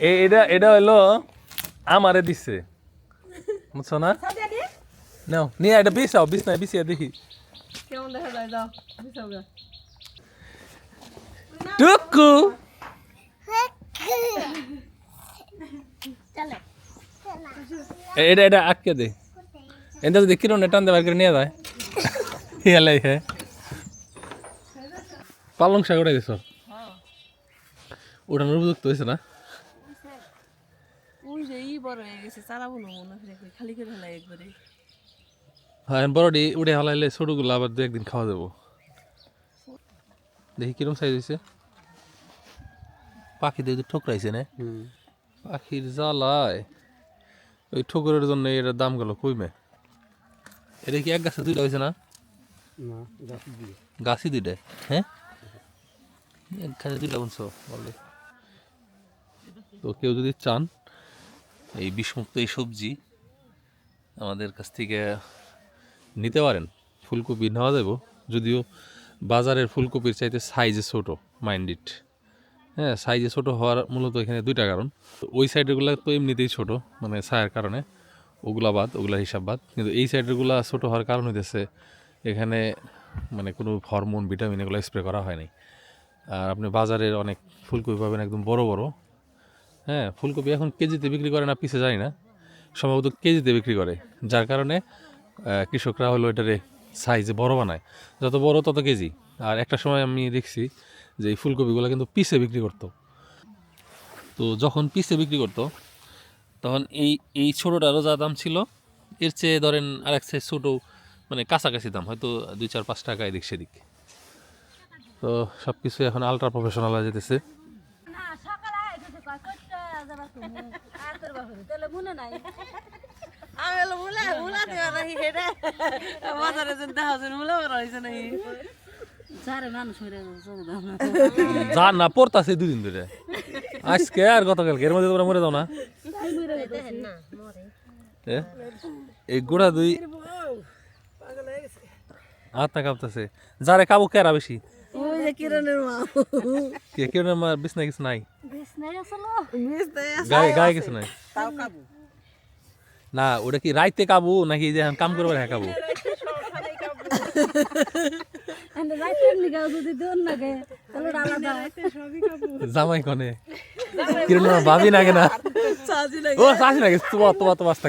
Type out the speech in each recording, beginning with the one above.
এ- এটা এটা হলো আমারে দিছে। বুঝছ না? নাও নিয়ে এটা বিছাও বিছনায় বিছিয়ে দেখি। কেমন দেখা যায়? যাও বিছাও টুকু। এ- এটা এটা আটকে দে। এটা যদি কিরণ টান দেবার করে নিয়ে যায়। হেলাই হে। পালং শাক উঠাই দিছ? ওঠানোর উপযুক্ত হয়েছে না? বড় হয়ে গেছে চালাবো না মনে হয় খালি করে হেলাই একবারে। হ্যাঁ বড়ডি উঠে হলাইলে ছোটগুলো আবার দু একদিন খাওয়া যাব। দেখি কিরম সাইজ হয়েছে পাখি দিয়ে ঠোকরাইছে না। পাখির জ্বালায়। ওই ঠোকরের জন্য এটার দাম গেল কইমে। এটা কি এক গাছে দুইটা হয়েছে না? গাছই দুইটা। হ্যাঁ? এক গাছে দুইটা বলছো বলে। তো কেউ যদি চান এই বিষমুক্ত এই সবজি আমাদের কাছ থেকে নিতে পারেন। ফুলকপি নেওয়া যাব, যদিও বাজারের ফুলকপির চাইতে সাইজে ছোট মাইন্ডিড হ্যাঁ সাইজে ছোট হওয়ার মূলত এখানে দুইটা কারণ। তো ওই সাইডেরগুলো তো এমনিতেই ছোট মানে ছায়ার কারণে, ওগুলা বাদ, ওগুলা হিসাব বাদ। কিন্তু এই সাইডেরগুলো ছোট হওয়ার কারণ হইতেছে, এখানে মানে কোনো হরমোন ভিটামিন এগুলো স্প্রে করা হয়নি। আর আপনি বাজারের অনেক ফুলকপি পাবেন একদম বড় বড় হ্যাঁ ফুলকপি এখন কেজিতে বিক্রি করে না পিছে জানি না। সম্ভবত কেজিতে বিক্রি করে। যার কারণে কৃষকরা হলো এটারে সাইজে বড় বানায়। যত বড় তত কেজি। আর একটা সময় আমি দেখছি যে এই ফুলকপিগুলো কিন্তু পিসে বিক্রি করতো। তো যখন পিসে বিক্রি করতো, তখন এই এই ছোটোটারও যা দাম ছিল, এর চেয়ে ধরেন আর এক সাইজ ছোটো মানে কাছাকাছি দাম, হয়তো দুই চার পাঁচ টাকা এদিক সেদিক। তো সব কিছু এখন আলট্রা প্রফেশনাল হয়ে যেতেছে না সকালে আইতেছে কয় করতে যাবার তুমি আর না, পড়তাছে দুদিন ধরে। আজকে আর গতকালকে, এর মধ্যে তোমরা মরে যাও না? এই গোড়া দুই হাতটা কাঁপতেছে। যারে কাবু কেরা বেশি? ওই যে কিরণের মা কে কেউ না বিছনা কিছু নাই আসলো গায়ে গায়ে কিছু নাই তাও কাবু না ওটা কি রাইতে কাবু নাকি যে কাম করবার হ্যাঁ কাবু জামাই কনে কিরণ ভাবি না ও চাষি নাকি তোমার তোমার তো বাস্তা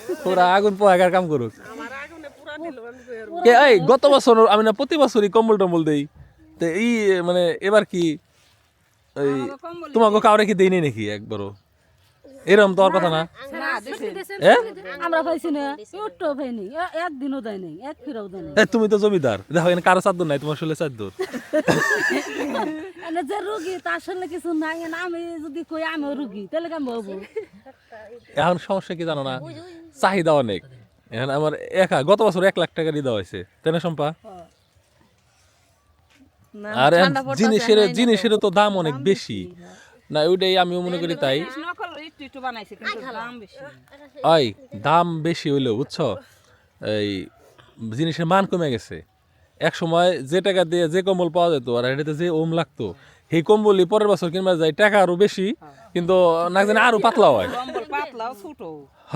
ওরা আগুন পোহাগার কাম করুক। এই গত বছর আমি না প্রতি বছরই কম্বল টম্বল দেই। তো এই মানে এবার কি? এই তোমাকে কাউরে কি দেয়নি নাকি একবারও? এরকম তো আর কথা না। আমরা পাইছি না একটু পাইনি একদিনও দেয় নাই এক ফিরাও দেয় নাই। তুমি তো জমিদার। দেখো এখানে কারও চাদর নাই তোমার শুলে চাদর যে রুগী তার কিছু নাই আমি যদি কই আমিও রুগী তাহলে কেমন বলব এখন সমস্যা কি জানো না? চাহিদা অনেক। এখন আমার একা গত বছর এক লাখ টাকা দিয়ে দেওয়া হয়েছে। তাই না সম্পা আর জিনিসের জিনিসের তো দাম অনেক বেশি না ওইটাই আমিও মনে করি তাই নকল একটু একটু বানাইছে কিন্তু দাম বেশি ওই দাম বেশি হইলেও বুঝছ এই জিনিসের মান কমে গেছে এক সময় যে টাকা দিয়ে যে কম্বল পাওয়া যেত আর এটাতে যে ওম লাগতো সেই কম্বলই পরের বছর কিনবা যায় টাকা আরও বেশি কিন্তু না জানি আরও পাতলা হয় কম্বল পাতলাও ছোট হ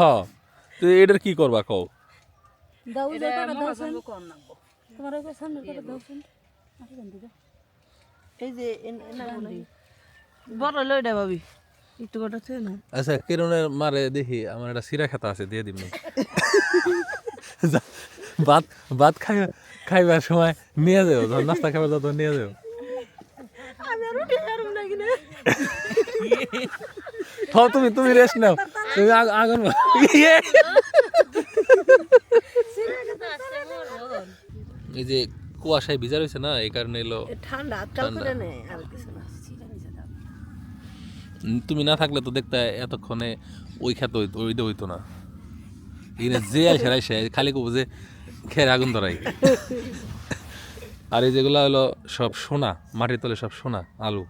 তো এটার কি করবা কও এই যে বড় ভাবি। একটু কথা না আচ্ছা কিরণের মারে দেখি আমার একটা সিরা খাতা আছে দিয়ে দিবনি ভাত ভাত খাই খাইবার সময় নিয়ে যাও যখন নাস্তা খাবার তখন নিয়ে যাও। আমি পারুম না কিনা। থ তুমি তুমি রেস্ট নাও। তুমি আগুন ইয়ে। এই যে কুয়াশায় ভিজা রয়েছে না এই কারণে এলো ঠান্ডা আজকাল করে নেই আর কিছু না। তুমি না থাকলে তো দেখতে এতক্ষণে ওই খ্যাত হইতো, ওই দিয়ে হইতো না। এখানে যে আসে আসে খালি কবো যে খেয়ে আগুন ধরাই। আর এই যেগুলো হলো সব সোনা, মাটির তলে সব সোনা, আলু।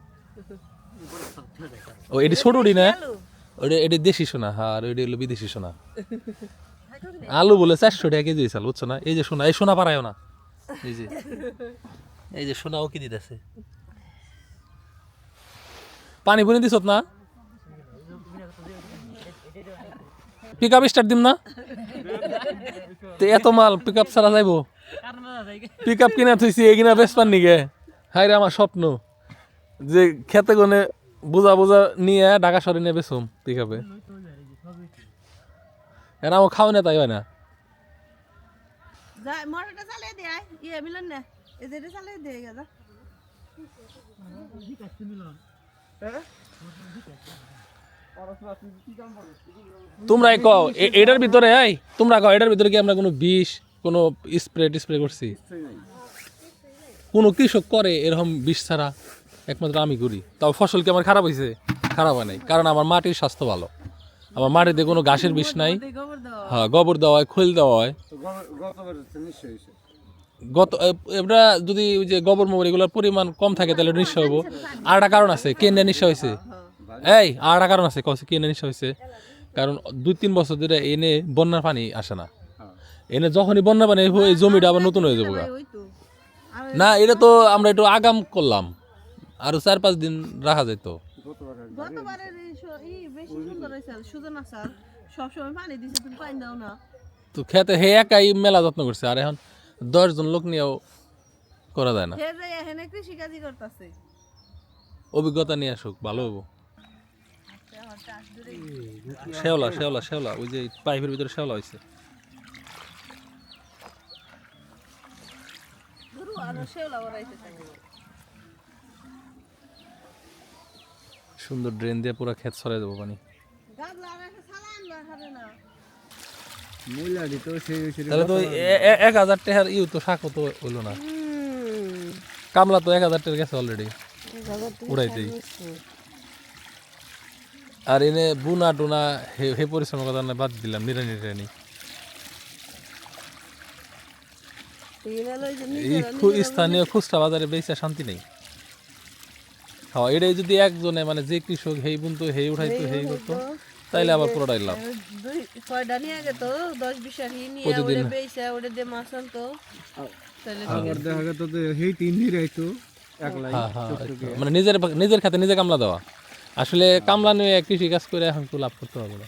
ও, এটি ছোট না? ওটা, এটি দেশি সোনা হ্যাঁ আর ওইটা হলো বিদেশি সোনা। আলু বলে চারশো টাকা কেজি চাল, বুঝছ না? এই যে সোনা, এই সোনা পারায়ও না। এই যে এই যে সোনা ও কি দিতেছে? পানি পুনি দিছত না? পিক আপ স্টার্ট দিম না? এত মাল পিক আপ ছাড়া যাইব? পিক আপ কিনা থইছি, এই কিনা বেশ পান নিগে। হাই আমার স্বপ্ন। যে খেতে গনে বোঝা বোঝা নিয়ে ঢাকা শহরে নিয়ে বেসুম পিক আপে এর আমার খাও না তাই হয় না? ইয়ে মিলন না? যেটা চালিয়ে দে গেছে তোমরা কও এটার ভিতরে, এই, তোমরা কও, এটার ভিতরে কি আমরা কোনো বিষ, কোনো স্প্রে টিস্প্রে করছি? কোনো কৃষক করে এরকম বিষ ছাড়া, একমাত্র আমি করি। তাও ফসল কি আমার খারাপ হয়েছে খারাপ হয় নাই, কারণ আমার মাটির স্বাস্থ্য ভালো। আমার মাটিতে কোনো ঘাসের বিষ নাই। হ্যাঁ গোবর দেওয়া হয়, খোল দেওয়া হয়। গত এটা যদি ওই যে গোবর মোবর এগুলোর পরিমাণ কম থাকে তাহলে নিশ্চয় হব। আর একটা কারণ আছে কে নিয়ে নিশ্চয় হয়েছে? এই আর একটা কারণ আছে কছে কে নিয়ে নিশ্চয় হয়েছে? কারণ দুই তিন বছর ধরে এনে বন্যার পানি আসে না। এনে যখনই বন্যা পানি এই জমিটা আবার নতুন হয়ে যাব না এটা তো আমরা একটু আগাম করলাম। আরও চার পাঁচ দিন রাখা যেত তো খেতে হে একাই মেলা যত্ন করছে। আর এখন দশজন লোক নিয়েও করা যায় না। অভিজ্ঞতা নিয়ে আসুক ভালো হব শেওলা শেওলা শেওলা ওই যে পাইপের ভিতরে শেওলা হয়েছে সুন্দর ড্রেন দিয়ে পুরো ক্ষেত ছড়াই দেবো পানি। তাহলে তো এ- এ- এক হাজার টাকার ইউ তো শাকও তো হইল না। কামলা তো এক হাজার টাকা গেছে অলরেডি উড়াইতেই আর এনে বুনা টুনা হে হে পরিশ্রমের কথা বাদ দিলাম নিরানি নিরানি। এই স্থানীয় খুচরা বাজারে বেচা শান্তি নেই। হ্যাঁ এটাই যদি একজনে মানে যে কৃষক হেই বুনতো হেই উঠাইতো হেই করতো তাইলে আবার পুরোটাই লাভ। দুই কয়টা নিয়ে আগে তো? দশ বিশ আটি নিয়ে বেচে ওটা দিয়ে মাছ আনতো। আবার দেখা গেল তো সেই তিন দিন রাইতো একলাই হ্যাঁ হ্যাঁ। মানে নিজের নিজের খাতে নিজে কামলা দেওয়া। আসলে কামলা নিয়ে কৃষি কাজ করে এখন তো লাভ করতে পারব না।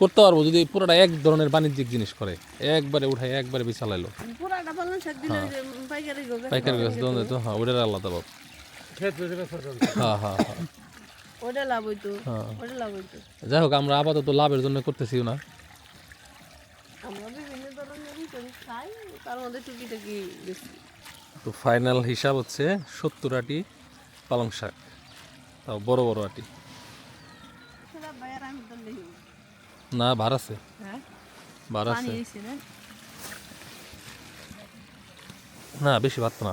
করতে পারব যদি পুরোটা এক ধরনের বাণিজ্যিক জিনিস করে। একবারে উঠাই একবারে বিছালাইলো। পাইকারি গাছ হ্যাঁ ওটার আলাদা হ্যাঁ হ্যাঁ হ্যাঁ। ওটা লাভ হইতো হ্যাঁ। ওটা লাভ হইতো। যাই হোক আমরা আপাতত লাভের জন্য করতেছিও না। আমরা বিভিন্ন ধরনের করি খাই তার মধ্যে টুকিটাকি বেশি। তো ফাইনাল হিসাব হচ্ছে সত্তর আটি পালং শাক তাও বড় বড় আটি। না ভার আছে। হ্যাঁ? ভার আছে। না? বেশি ভাত না।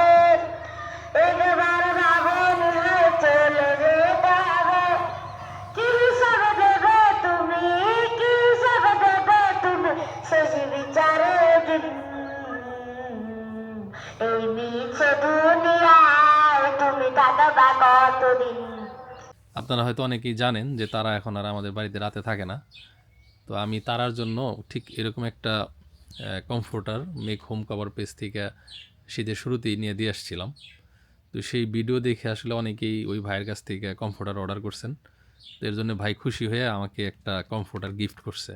কতদিন আপনারা হয়তো অনেকেই জানেন যে তারা এখন আর আমাদের বাড়িতে রাতে থাকে না। তো আমি তারার জন্য ঠিক এরকম একটা comforter make home cover page থেকে শীতের শুরুতেই নিয়ে দিয়ে আসছিলাম। তো সেই ভিডিও দেখে আসলে অনেকেই ওই ভাইয়ের কাছ থেকে কমফোর্টার অর্ডার করছেন। তো এর জন্য ভাই খুশি হয়ে আমাকে একটা কমফোর্টার গিফট করছে।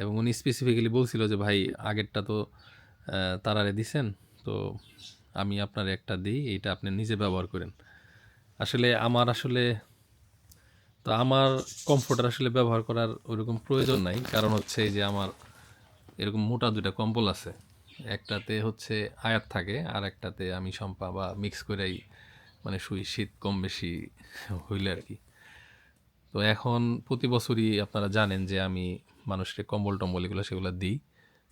এবং উনি স্পেসিফিক্যালি বলছিল যে, ভাই, আগেরটা তো তারারে দিছেন, তো আমি আপনার একটা দিই, এটা আপনি নিজে ব্যবহার করেন। আসলে আমার আসলে, তো আমার কমফোর্টার আসলে ব্যবহার করার ওইরকম প্রয়োজন নাই। কারণ হচ্ছে এই যে আমার এরকম মোটা দুটা কম্বল আছে। একটাতে হচ্ছে আয়াত থাকে, আর একটাতে আমি সম্পা বা মিক্স করেই মানে শুই, শীত কম বেশি হইলে আর কি। তো এখন প্রতি বছরই আপনারা জানেন যে আমি মানুষকে কম্বল টম্বল এগুলো সেগুলো দিই।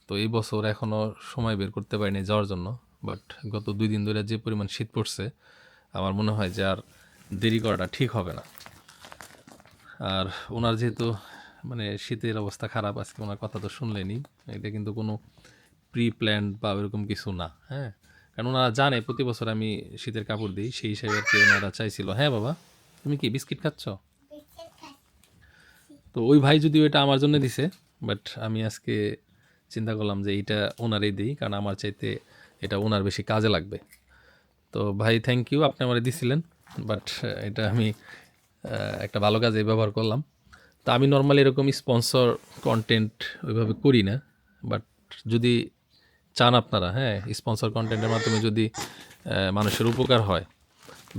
তো এই বছর এখনও সময় বের করতে পারিনি যাওয়ার জন্য। বাট গত দুই দিন ধরে যে পরিমাণ শীত পড়ছে, আমার মনে হয় যে আর দেরি করাটা ঠিক হবে না। আর ওনার যেহেতু মানে শীতের অবস্থা খারাপ আজকে ওনার কথা তো শুনলেনি এটা কিন্তু কোনো প্রি প্ল্যান বা ওরকম কিছু না হ্যাঁ? কারণ ওনারা জানে প্রতি বছর আমি শীতের কাপড় দিই সেই হিসাবে আর কি ওনারা চাইছিল। হ্যাঁ বাবা তুমি কি বিস্কিট খাচ্ছ? তো ওই ভাই যদিও এটা আমার জন্য দিছে বাট আমি আজকে চিন্তা করলাম যে এইটা ওনারই দিই কারণ আমার চাইতে এটা ওনার বেশি কাজে লাগবে। তো ভাই থ্যাংক ইউ আপনি আমারে দিছিলেন। বাট এটা আমি একটা ভালো কাজে ব্যবহার করলাম। তা আমি নর্মালি এরকম স্পন্সর কন্টেন্ট ওইভাবে করি না বাট যদি চান আপনারা হ্যাঁ স্পন্সর কন্টেন্টের মাধ্যমে যদি মানুষের উপকার হয়,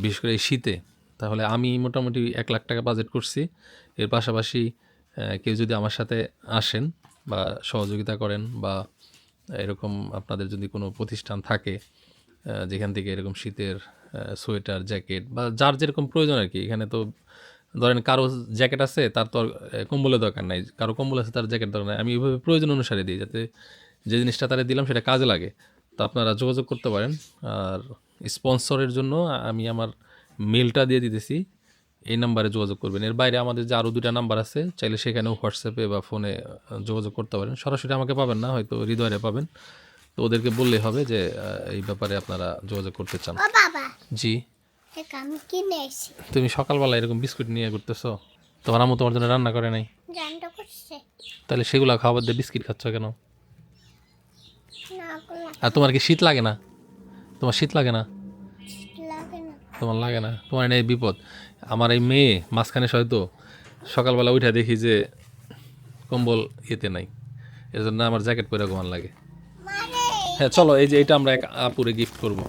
বিশেষ করে এই শীতে, তাহলে আমি মোটামুটি এক লাখ টাকা বাজেট করছি। এর পাশাপাশি কেউ যদি আমার সাথে আসেন বা সহযোগিতা করেন বা এরকম আপনাদের যদি কোনো প্রতিষ্ঠান থাকে যেখান থেকে এরকম শীতের সোয়েটার, জ্যাকেট বা যার যেরকম প্রয়োজন আর কি। এখানে তো ধরেন কারও জ্যাকেট আছে, তার তো আর কম্বলের দরকার নাই। কারও কম্বল আছে, তার জ্যাকেট দরকার নাই। আমি এইভাবে প্রয়োজন অনুসারে দিই যাতে যে জিনিসটা তারা দিলাম সেটা কাজে লাগে। তো আপনারা যোগাযোগ করতে পারেন। আর স্পন্সরের জন্য আমি আমার মেলটা দিয়ে দিতেছি। এই নাম্বারে যোগাযোগ করবেন। এর বাইরে আমাদের যে আরও দুটা নাম্বার আছে, চাইলে সেখানেও হোয়াটসঅ্যাপে বা ফোনে যোগাযোগ করতে পারেন। সরাসরি আমাকে পাবেন না, হয়তো হৃদয়ে পাবেন। তো ওদেরকে বললেই হবে যে এই ব্যাপারে আপনারা যোগাযোগ করতে চান। বাবা। জি। আমি কিনে এসেছি তুমি সকালবেলা এরকম বিস্কুট নিয়ে ঘুরতেছো? তোমার আম্মু তোমার জন্য রান্না করে নাই? করছে। তাহলে সেগুলো খাবার দিয়ে বিস্কিট খাচ্ছ কেন? আর তোমার কি শীত লাগে না? তোমার শীত লাগে না? তোমার লাগে না। তোমার নেই বিপদ। আমার এই মেয়ে মাঝখানে হয়তো সকালবেলা উঠে দেখি যে কম্বল ইয়েতে নাই। এর জন্য আমার জ্যাকেট পরে ঘুমান লাগে। হ্যাঁ চলো এই যে এটা আমরা এক আপুরে গিফট করব।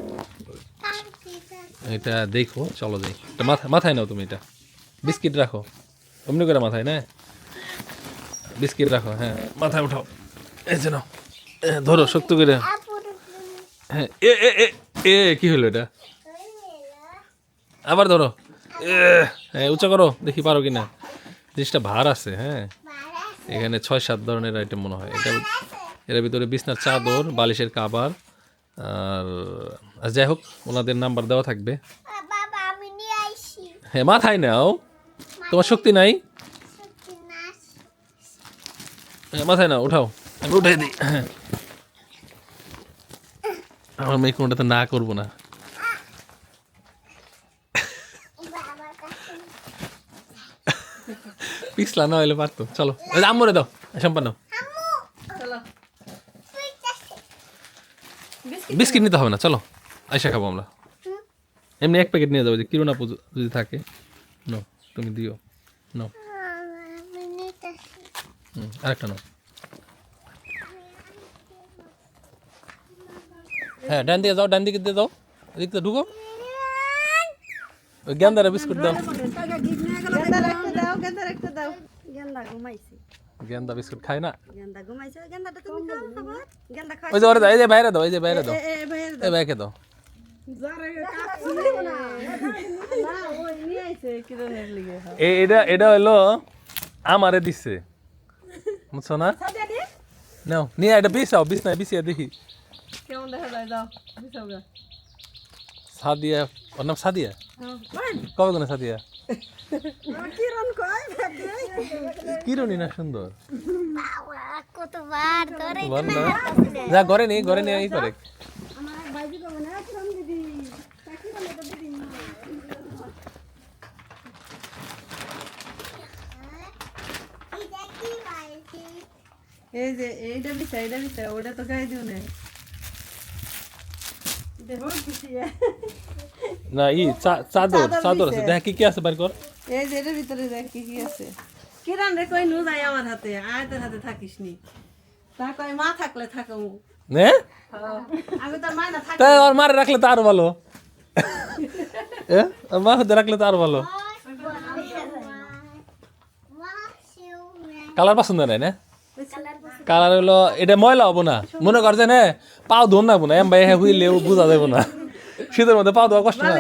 এটা দেখো, চলো যাই এটা মাথা মাথায় নাও তুমি এটা। বিস্কিট রাখো। অমনি করে মাথায়, না? বিস্কিট রাখো হ্যাঁ। মাথায় উঠাও। এই যে নাও। ধরো, শক্ত করে। হ্যাঁ এ এ এ এ, কি হলো এটা? আবার ধরো। হ্যাঁ উঁচা করো, দেখি পারো কিনা। জিনিসটা ভার আছে হ্যাঁ। এখানে ছয়, সাত ধরনের আইটেম মনে হয়। এটা এর ভিতরে বিছনার চাদর, বালিশের কাবার, আর আর যাই হোক ওনাদের নাম্বার দেওয়া থাকবে। বাবা আমি নিয়ে আইছি হ্যাঁ মাথায় নাও। তোমার শক্তি নাই? হ্যাঁ, মাথায় নাও উঠাও। আমি উঠাই দিই। আমার মেয়ে কোনোটাতে না করব না। পিছলা না হলে পারতো। চলো আম্মুরে দাও সম্পান্ন বিস্কিট নিতে হবে না চলো। আইসা খাব আমরা। এমনি এক প্যাকেট নিয়ে যাব যে কিরোনা যদি থাকে। নো তুমি দিও। নো আরেকটা নাও। হ্যাঁ ডান দিকে যাও ডান দিকে দিয়ে দাও এদিক ঢুকো। ওই গেন্দারা বিস্কুট দাও। গেন্দা রাখতে দাও গেন্দা রাখতে দাও গেন্দা ঘুমাইছে গেন্দা বিস্কুট খায় না। গেন্দা ঘুমাইছে গেন্দাটা তুমি খাও খাবার গেন্দা খাই ওই যে ওরে দাও এই যে বাইরে দাও এই যে বাইরে দাও। এটা এটা হলো আমারে দিছে। বুঝছ না? নাও নিয়ে এটা বিছাও বিছনায় বিছিয়ে দেখি। কেমন দেখা যায় যাও বিছাও সাদিয়া ওর নাম সাদিয়া? কবে কোনে সাদিয়া? কিরণ কয়? কিরণী না সুন্দর। কতবার ধরে যা ঘরে নেই ঘরে নিয়ে করে। এই যে এইটা বিছা এইটা বিছা ওটা তো গায়ে দিও না না ই চাদর চাদর চাদর আছে দেখ কি কি আছে বার কর। এই যে এটার ভিতরে দেখ কি কি আছে। কিরণ রে কই নু যাই আমার হাতে আয় তোর হাতে থাকিস নি তা কই মা থাকলে থাকো। থাকি তাই ওর মারে রাখলে তো আরও ভালো। এ? মা হাতে রাখলে তো আরও ভালো। কালার পছন্দ নাই না? কালার হলো এটা ময়লা হব না। মনে করছে না পাও ধোন না না। এম ভাই হ্যাঁ হুইলে বোঝা যাব না। শীতের মধ্যে পাও দেওয়া কষ্ট না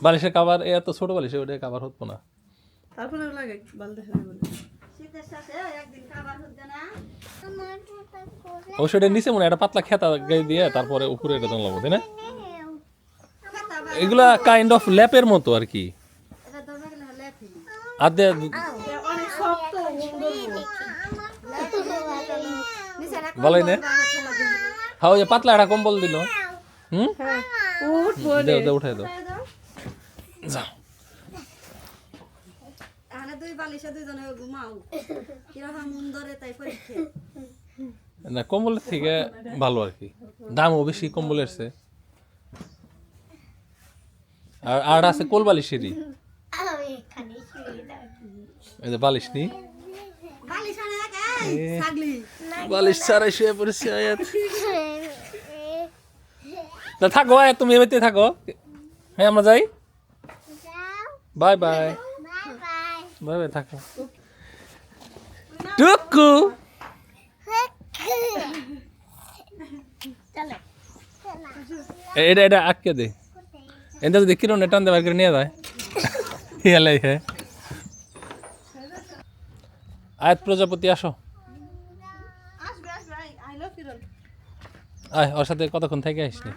বালিশের কাবার এত ছোট বালিশে ওটা কাবার হতো না। তারপরে লাগে এটা নিচে মনে হয় একটা পাতলা খেতা গায়ে দিয়ে তারপরে উপরে এটা জানলাম তাই না? এগুলা কাইন্ড অফ ল্যাপের মতো আর কি। এটা ধরবে গেলে আদে অনেক শক্ত নিচে রাখ ভালোই না। হ্যাঁ ওই যে পাতলা একটা কম্বল দিল। হুম? দেও। উঠাই দাও। যাও। এখানে দুই বালিশে দুইজনে ঘুমাও। কীরকম তাই পরীক্ষা। না কম্বলের থেকে ভালো আর কি। দামও বেশি কম্বলের চেয়ে। আর আর আছে কোল বালিশেরই। এই যে বালিশ নি। বালিশ আনে এই ছাগলি। বালিশ ছাড়াই শুয়ে পড়েছি আয়াত না থাকো আয়াত তুমি এমনিতে থাকো। হ্যাঁ আমরা যাই। Bye bye. বাই থাকো টুকু এ- এটা এটা আটকে দে এটা যদি কিরণ এটা আনতে বার করে নিয়ে যায় হ্যাঁ আয়াত প্রজাপতি আসো আয় ওর সাথে কতক্ষণ থেকে আসনি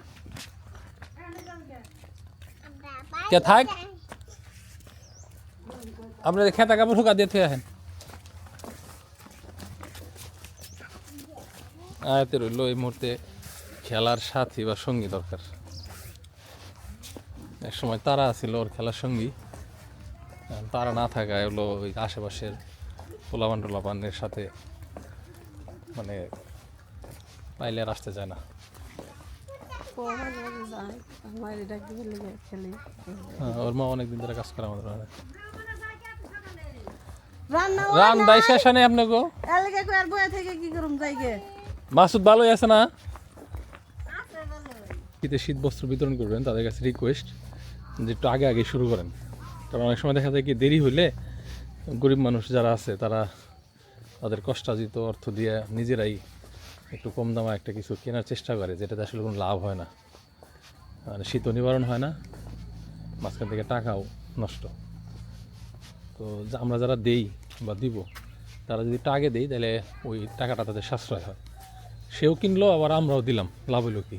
বাই কে থাক আপনাদের খেতা কাপড় শুকা দিয়ে থুয়ে আসেন। আয়াতে রইল এই মুহূর্তে খেলার সাথী বা সঙ্গী দরকার। এক সময় তারা ছিল ওর খেলার সঙ্গী। তারা না থাকায় হলো ওই আশেপাশের পোলাপান টোলাপানের সাথে মানে পাইলে আর আসতে চায় না। হ্যাঁ, ওর মা অনেকদিন ধরে কাজ করে আমাদের ওখানে। রান্না রান দাই শেষ নেই আপনাকে এলাকা কয়ার বয়ে থেকে কি করুম যাইগে মাসুদ ভালোই আছে না? শীতে শীত বস্ত্র বিতরণ করবেন তাদের কাছে রিকোয়েস্ট যে একটু আগে আগে শুরু করেন। কারণ অনেক সময় দেখা যায় কি দেরি হইলে গরিব মানুষ যারা আছে তারা তাদের কষ্টার্জিত অর্থ দিয়ে নিজেরাই একটু কম দামে একটা কিছু কেনার চেষ্টা করে যেটাতে আসলে কোনো লাভ হয় না। মানে শীত নিবারণ হয় না মাঝখান থেকে টাকাও নষ্ট। তো যা- আমরা যারা দেই বা দিব, তারা যদি টাকা দেয়, তাহলে ওই টাকাটা তাদের সাশ্রয় হয়। সেও কিনলো, আবার আমরাও দিলাম, লাভ হলো কি?